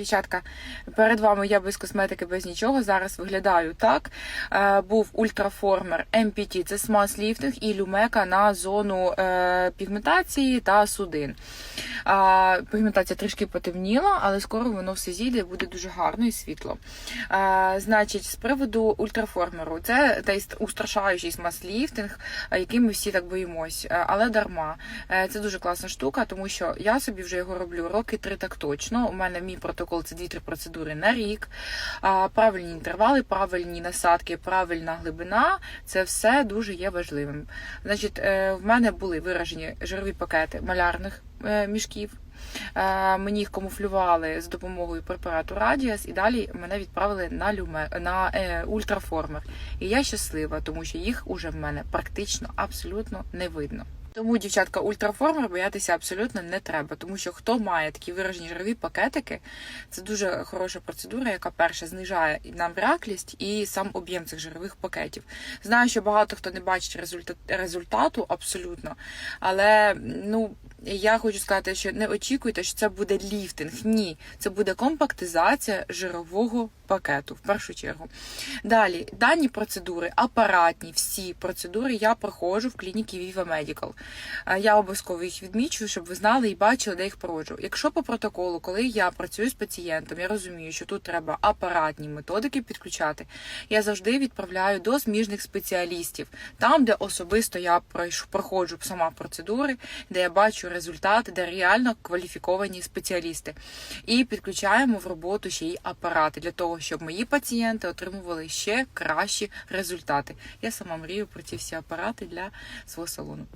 Дівчатка, перед вами я без косметики, без нічого. Зараз виглядаю так. Е, був ультраформер MPT, це смаз ліфтинг і люмека на зону е, пігментації та судин. Пігментація трішки потемніла, але скоро воно все зійде буде дуже гарно і світло. Е, значить, з приводу ультраформеру, це той устрашаючий смаз ліфтинг, який ми всі так боїмось, але дарма. Це дуже класна штука, тому що я собі вже його роблю роки три так точно. У мене мій протокол це 2-3 процедури на рік. Правильні інтервали, правильні насадки, правильна глибина це все дуже є важливим. Значить, е, в мене були виражені жирові пакети малярних е, мішків. Е, Мені їх камуфлювали з допомогою препарату Радіас, і далі мене відправили на люме на е, ультраформер. І я щаслива, тому що їх уже в мене практично абсолютно не видно. Тому, дівчатка, ультраформер боятися абсолютно не треба, тому що хто має такі виражені жирові пакетики, це дуже хороша процедура, яка перша знижає нам раклість і сам об'єм цих жирових пакетів. Знаю, що багато хто не бачить результат, результату абсолютно, але ну. Я хочу сказати, що не очікуйте, що це буде ліфтинг. Ні, це буде компактизація жирового пакету в першу чергу. Далі, дані процедури, апаратні, всі процедури я проходжу в клініці Viva Medical. Е, Я обов'язково їх відмічую, щоб ви знали і бачили, де їх проводжу. Якщо по протоколу, коли я працюю з пацієнтом, я розумію, що тут треба апаратні методики підключати, я завжди відправляю до зміжних спеціалістів, там, де особисто я проходжу сама процедури, де я бачу результати, де реально кваліфіковані спеціалісти. І підключаємо в роботу ще й апарати для щоб мої пацієнти отримували ще кращі результати. Я сама мрію про ці всі апарати для свого салону.